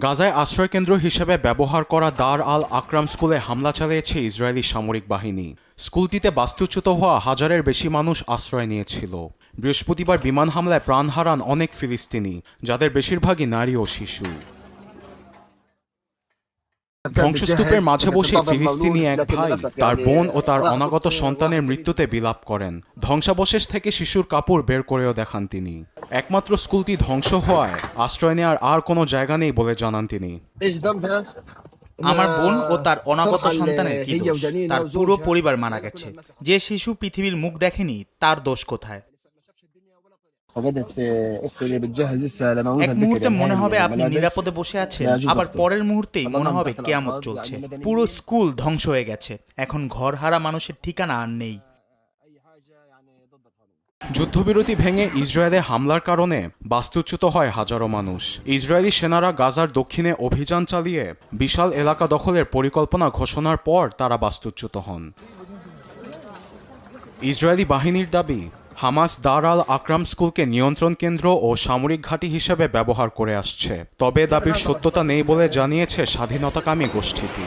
গাজায় আশ্রয়কেন্দ্র হিসেবে ব্যবহার করা দার আল আকরাম স্কুলে হামলা চালিয়েছে ইসরায়েলি সামরিক বাহিনী। স্কুলটিতে বাস্তুচ্যুত হওয়া হাজারের বেশি মানুষ আশ্রয় নিয়েছিল। বৃহস্পতিবার বিমান হামলায় প্রাণ হারান অনেক ফিলিস্তিনি, যাদের বেশিরভাগই নারী ও শিশু। ধ্বংসস্তূপের মাঝে বসে ফিলিস্তিনি এক ভাই তার বোন ও তার অনাগত সন্তানের মৃত্যুতে বিলাপ করেন। ধ্বংসাবশেষ থেকে শিশুর কাপড় বের করেও দেখান তিনি। একমাত্র স্কুলটি ধ্বংস হওয়ায় আশ্রয় নেওয়ার আর কোনো জায়গা নেই বলে জানান তিনি। আমার বোন ও তার অনাগত সন্তানের কি দোষ? তার পুরো পরিবার মারা গেছে। যে শিশু পৃথিবীর মুখ দেখেনি তার দোষ কোথায়? এক মুহূর্তে মনে হবে আপনি নিরাপদে বসে আছেন আবার পরের মুহূর্তেই মনে হবে কেয়ামত চলছে। পুরো স্কুল ধ্বংস হয়ে গেছে। এখন ঘর হারা মানুষের ঠিকানা আর নেই। যুদ্ধবিরতি ভেঙে ইসরায়েলে হামলার কারণে বাস্তুচ্যুত হয় হাজারো মানুষ। ইসরায়েলি সেনারা গাজার দক্ষিণে অভিযান চালিয়ে বিশাল এলাকা দখলের পরিকল্পনা ঘোষণার পর তারা বাস্তুচ্যুত হন। ইসরায়েলি বাহিনীর দাবি হামাস দার আল আকরাম স্কুলকে নিয়ন্ত্রণ কেন্দ্র ও সামরিক ঘাঁটি হিসেবে ব্যবহার করে আসছে। তবে দাবির সত্যতা নেই বলে জানিয়েছে স্বাধীনতাকামী গোষ্ঠীটি।